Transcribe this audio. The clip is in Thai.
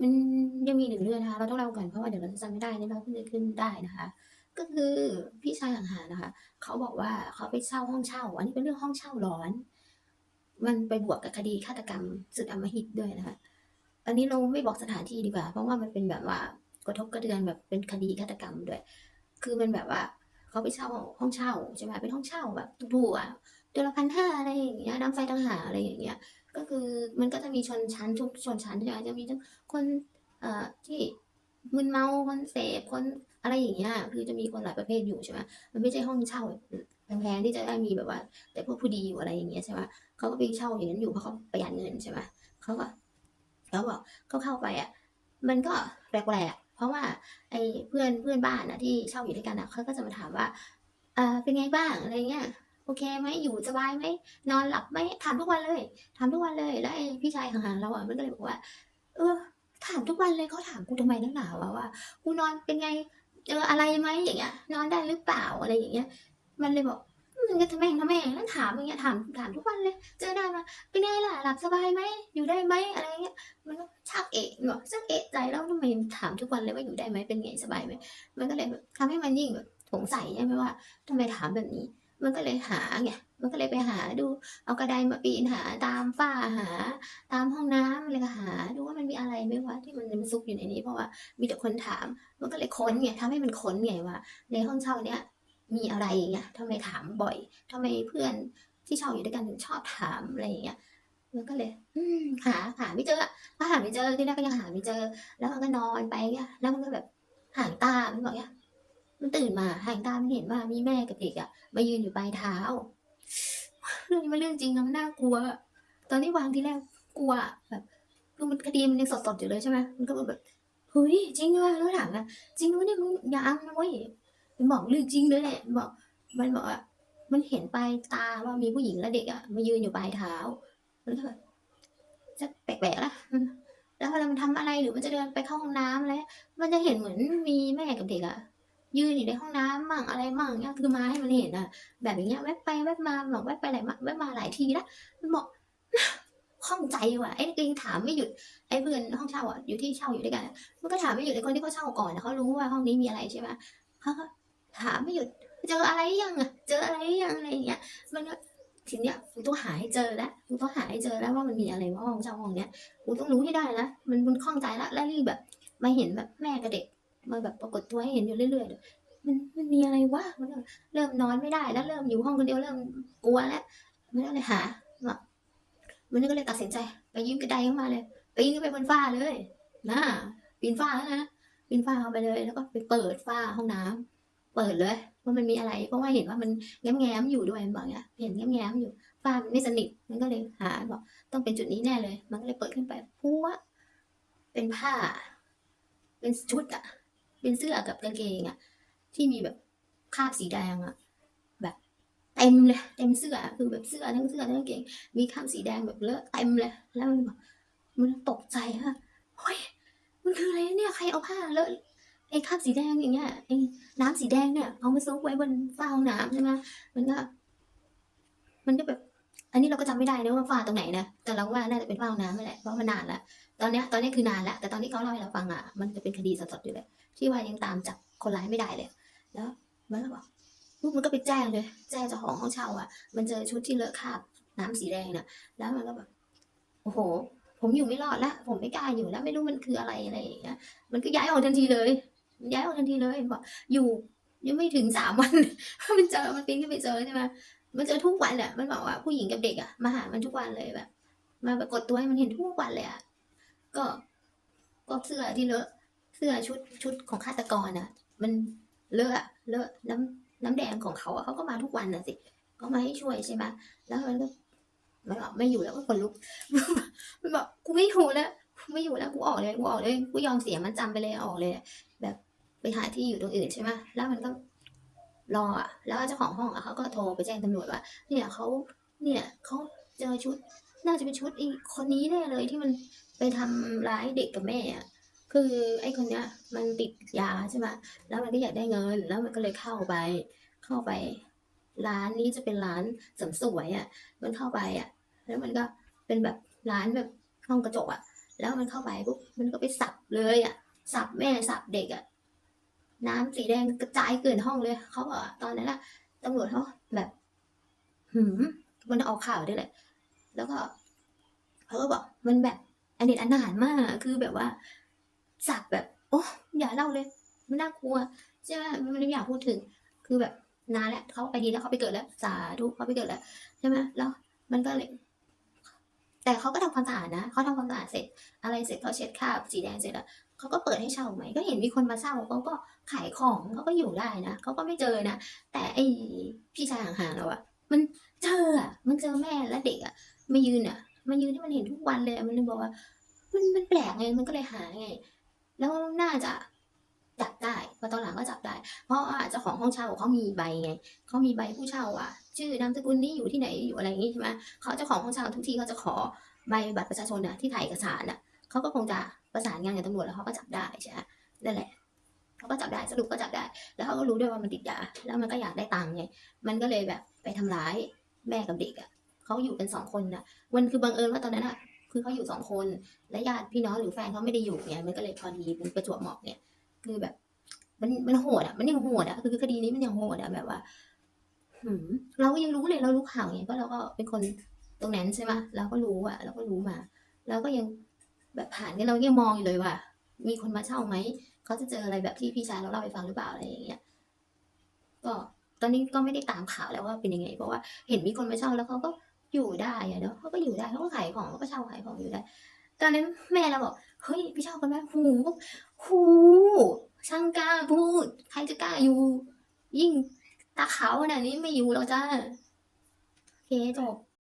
มันยังมีหนึ่งเรื่องนะคะ เราต้องเล่าก่อนเพราะว่าเดี๋ยวเราจะจำไม่ได้นี่เราเพิ่งนึกขึ้นได้นะคะ ก็คือพี่ชายห่างๆนะคะ เขาบอกว่าเขาไปเช่าห้องเช่า อันนี้เป็นเรื่องห้องเช่าร้อน มันไปบวกกับคดีฆาตกรรมสุดอมหิตด้วยนะคะ อันนี้เราไม่บอกสถานที่ดีกว่า เพราะว่ามันเป็นแบบว่ากระทบกระเทือนแบบเป็นคดีฆาตกรรมด้วย คือมันแบบว่าเขาไปเช่าห้องเช่าใช่ไหมเป็นห้องเช่าแบบถูกๆอะเดือนละพันห้าอะไรอย่างเงี้ยน้ำไฟต่างหากอะไรอย่างเงี้ย ก็คือมันก็จะมีชนชั้นทุกชนชั้นใช่ไหมจะมีทั้งคนเอ่อที่มึนเมาคนเสพคนอะไรอย่างเงี้ยคือจะมีคนหลายประเภทอยู่ใช่ไหมมันไม่ใช่ห้องเช่าแพงๆที่จะได้มีแบบว่า แต่พวกผู้ดีอยู่อะไรอย่างเงี้ยใช่ไหมเขาก็ไปเช่าอย่างนั้นอยู่เพราะเขาประหยัดเงินใช่ไหมเขาก็เขาบอกเขาเข้าไปอะมันก็แปลกๆเพราะว่าไอ้เพื่อนเพื่อนบ้านอะที่เช่าอยู่ด้วยกันอะเขาก็จะมาถามว่าเออเป็นไงบ้างอะไรเงี้ย โอเคไหมอยู่สบายไหมนอนหลับไหมถามทุกวันเลยถามทุกวันเลยแล้วไอ้พี่ชายห่างๆเราอะมันก็เลยบอกว่า เออ ถามทุกวันเลยเขาถามกูทำไมนักหนาวะว่ากูนอนเป็นไงเจออะไรไหมอย่างเงี้ย นอนได้หรือเปล่าอะไรอย่างเงี้ย มันเลยบอกมันก็ทำแม่งทำแม่งนั่นถามอย่างเงี้ยถามถามทุกวันเลย เจอได้มาเป็นไงล่ะหลับสบายไหมอยู่ได้ไหมอะไรเงี้ยมันก็ชักเอะบอกชักเอะใจแล้วทำไมถามทุกวันเลยว่าอยู่ได้ไหมเป็นไงสบายไหมมันก็เลยแบบทำให้มันยิ่งแบบสงสัยใช่ไหมว่าทำไมถามแบบนี้ มันก็เลยหาไงมันก็เลยไปหาดู เอากระไดมาปีนหาตามฝ้าหา ตามห้องน้ำเลยก็หา ดูว่ามันมีอะไรไหมวะที่มันมันซุกอยู่ในนี้ เพราะว่ามีแต่คนถาม มันก็เลยค้นไงทำให้มันค้นไงว่า ในห้องเช่าเนี้ยมีอะไรอย่างเงี้ยทำไมถามบ่อยทำไมเพื่อนที่เช่าอยู่ด้วยกันถึงชอบถามอะไรอย่างเงี้ยมันก็เลย อืมหาหาไม่เจอก็หาไม่เจอที่แรกก็ยังหาไม่เจอ แล้วมันก็นอนไปเงี้ยแล้วมันก็แบบห่างตามันบอกเงี้ย มันตื่นมาหางตามันเห็นว่ามีแม่กับเด็กอะมายืนอยู่ปลายเท้าเรื่องนี้มันเรื่องจริงอะมันน่ากลัว ตอนที่วางทีแรกกลัวแบบคือมันคดีมันยังสดๆอยู่เลยใช่ไหมมันก็แบบเฮ้ยจริงเลยแล้วถามอะจริงวะเนี่ยมึงอย่าอ้ำนะเว้ยมันบอกเรื่องจริงเลยแหละมันบอก มันบอกอะมันเห็นปลายตาว่ามีผู้หญิงและเด็กอะมายืนอยู่ปลายเท้า มันก็แบบจะแปลกๆละแล้วเวลามันทำอะไรหรือมันจะเดินไปเข้าห้องน้ำอะไรมันจะเห็นเหมือนมีแม่กับเด็กอะ ยืนอยู่ในห้องน้ำมั่งอะไรมั่งเนี้ยคือมาให้มันเห็นอะ แบบอย่างเงี้ยแวบไปแวบมาบอกแวบไปไหนมาแวบมาหลายทีแล้วมันบอกข้องใจว่ะไอ้ก็ยังถามไม่หยุดไอ้เพื่อนห้องเช่าอะอยู่ที่เช่าอยู่ด้วยกันมันก็ถามไม่หยุดไอ้คนที่เขาเช่าก่อนเขารู้ว่าห้องนี้มีอะไรใช่ไหมเขาก็ถามไม่หยุดเจออะไรยังอะเจออะไรยังอะไรอย่างเงี้ย มันก็ทีเนี้ยกูต้องหาให้เจอแล้วกูต้องหาให้เจอแล้วว่ามันมีอะไรว่าห้องเช่าห้องเนี้ยกูต้องรู้ให้ได้แล้วมันมันข้องใจล้วแล้วรีบแบบมาเห็นแบบแม่กับเด็ก มาแบบปรากฏตัวให้เห็นอยู่เรื่อยๆมันมันมีอะไรวะมันเริ่มนอนไม่ได้แล้วเริ่มอยู่ห้องคนเดียวเริ่มกลัวแล้วมันก็เลยหาแบบมันก็เลยตัดสินใจ ไปยืมกระไดเข้ามาเลยปีนขึ้นไปบนฝ้าเลยนะปีนฝ้าแล้วนะปีนฝ้าเข้าไปเลย แล้วก็ไปเปิดฝ้าห้องน้ำเปิดเลยว่ามันมีอะไร เพราะว่าเห็นว่ามันแง้มแง้มๆอยู่ด้วยมันบอกเงี้ยเห็นแง้มแง้มๆอยู่ฝ้ามันไม่สนิทมันก็เลยหาบอกต้องเป็นจุดนี้แน่เลย มันก็เลยเปิดขึ้นไปพัวเป็นผ้า เป็นชุดอะ เป็นเสื้อกับกางเกงอะที่มีแบบคราบสีแดงอะแบบเต็มเลยเต็มเสื้อคือแบบเสื้อทั้งเสื้อทั้งกางเกง มีคราบสีแดงแบบเลอะเต็มเลย แล้วมันแบบมันตกใจอะเฮ้ยมันคืออะไรเนี่ยใครเอาผ้าเลอะไอ้คราบสีแดงอย่างเงี้ยไอ้น้ำสีแดงเนี่ยเอามาซุกไว้บนฝ้าห้องน้ำใช่ไหมมันก็ มันก็แบบ อันนี้เราก็จำไม่ได้นะว่าฝ้าตรงไหนนะแต่เราว่าน่าจะเป็นฝ้าห้องน้ำนั่นแหละเพราะมันนานละตอนนี้ตอนนี้คือนานละแต่ตอนที่เขาเล่าให้เราฟังอะมันจะเป็นคดีสดๆอยู่เลยที่ว่ายังตามจับคนร้ายไม่ได้เลย แล้วมันก็บอกลูกมันก็ไปแจ้งเลย แจ้งเจ้าของห้องเช่าอะ มันเจอชุดที่เลอะคราบน้ำสีแดงน่ะ แล้วมันก็แบบโอ้โห ผมอยู่ไม่รอดล้วผมไม่กล้าอยู่แล้วไม่รู้มันคืออะไรอะไรอย่างเงี้ยมันก็ย้ายออกทันทีเลยย้ายออกทันทีเลยบอกอยู่ยังไม่ถึงสามวันมันเจอมันปีนขึ้นไปเจอใช่ไหม มันเจอทุกวันแหละมันบอกว่าผู้หญิงกับเด็กอะมาหามันทุกวันเลยแบบ มาปรากฏตัวให้มันเห็นทุกวันเลยอะก็ก็เสื้อที่เลอะเสื้อชุดชุดของฆาตกรอะมันเลอะเลอะน้ำน้ำแดงของเขาอะเขาก็มาทุกวันน่ะสิเขามาให้ช่วยใช่ไหมแล้วมันก็มันบอกไม่อยู่แล้วก็คนลุกมันบอกกูไม่อยู่แล้วกูไม่อยู่แล้วกูออกเลยกูออกเลยกูยอมเสียมันจำไปเลยออกเลย แบบไปหาที่อยู่ตรงอื่นใช่ไหมแล้วมันก็ รออะแล้วเจ้าของห้องอะเขาก็โทรไปแจ้งตำรวจว่า เนี่ยเขาเนี่ยเขาเจอชุด น่าจะเป็นชุดอีคนนี้แน่เลยที่มันไปทำร้ายเด็กกับแม่อะคือไอ้คนเนี้ยมันติดยาใช่ไหมแล้วมันก็อยากได้เงิน แล้วมันก็เลยเข้าไป เข้าไป ร้านนี้จะเป็นร้านเสริมสวยอะ่ะ มันเข้าไปอะ่ะ แล้วมันก็เป็นแบบร้านแบบห้องกระจกอะ่ะ แล้วมันเข้าไปปุ๊บมันก็ไปสับเลยอะ สับแม่สับเด็กอะ น้ำสีแดงกระจายเกลื่อนห้องเลย เขาบอกตอนนั้นอะตำรวจเขาแบบ หืมมันออกข่าวด้วยแหละแล้วก็เขาก็บอกมันแบบอันเด็ดอันหนานมากคือแบบว่าสับแบบ โอ้อย่าเล่าเลยมันน่ากลัวใช่ไหมมันไม่อยากพูดถึง คือแบบนานแล้วเขาไปดีแล้วเขาไปเกิดแล้ว สาธุเขาไปเกิดแล้วใช่ไหมแล้วมันก็เลย แต่เขาก็ทำความสะอาดนะเขาทำความสะอาดเสร็จ อะไรเสร็จเขาเช็ดคราบสีแดงเสร็จแล้วเขาก็เปิดให้เช่าใหม่ก็เห็นมีคนมาเช่าเขาก็ขายของเขาก็อยู่ได้นะเขาก็ไม่เจอนะ แต่ไอพี่ชายห่างๆเราอะมันเจออะมันเจอแม่และเด็กอะมายืนอะมายืนที่มันเห็นทุกวันเลยมันเลยบอกว่า มันมันแปลกไงมันก็เลยหาไง แล้วน่าจะจับได้พอตอนหลังก็จับได้ เพราะว่าเจ้าของห้องเช่าเขามีใบไงเขามีใบผู้เช่าอะ ชื่อนามสกุลนี้อยู่ที่ไหนอยู่อะไรอย่างงี้ใช่ไหมเขาเจ้าของห้องเช่าทุกที่เขาจะขอใบบัตรประชาชนอะที่ถ่ายเอกสารอะเขาก็คงจะประสานงานกับตำรวจแล้วเขาก็จับได้ใช่ไหมนั่นแหละเขาก็จับได้สรุปก็จับได้ แล้วเขาก็รู้ด้วยว่ามันติดยาแล้วมันก็อยากได้ตังค์ไงมันก็เลยแบบไปทำร้ายแม่กับเด็กอะเขาอยู่กันสองคนน่ะมันคือบังเอิญว่าตอนนั้นอะคือเขาอยู่สองคนและญาติพี่น้องหรือแฟนเขาไม่ได้อยู่ไงมันก็เลยพอดีเป็นประจวบเหมาะเนี่ยคือแบบ มันมันโหดอะมันยังโหดอะคือคดีนี้มันยังโหดอะแบบว่า เราก็ยังรู้เลยเรารู้ข่าวไงก็เราก็เป็นคนตรงนั้นใช่ไหมเราก็รู้อะเราก็รู้มาเราก็ยังแบบผ่านกันเรายังมองอยู่เลยว่า มีคนมาเช่าไหมเขาจะเจออะไรแบบที่พี่ชายเราเล่าให้ฟังหรือเปล่าอะไรอย่างเงี้ยก็ตอนนี้ก็ไม่ได้ตามข่าวแล้วว่าเป็นยังไงเพราะว่าเห็นมีคนมาเช่าแล้วเขาก็อยู่ได้อะเนาะเขาก็อยู่ได้เขาก็ขายของเขาก็เช่าขายของอยู่ได้ตอนนั้นแม่เราบอกเฮ้ยพี่เช่าคนไหมหูหูช่างกล้าพูดใครจะกล้าอยู่ ยิ่ง ตาขาเนี่ยนี้ไม่อยู่แล้วจ้า โอเคจบ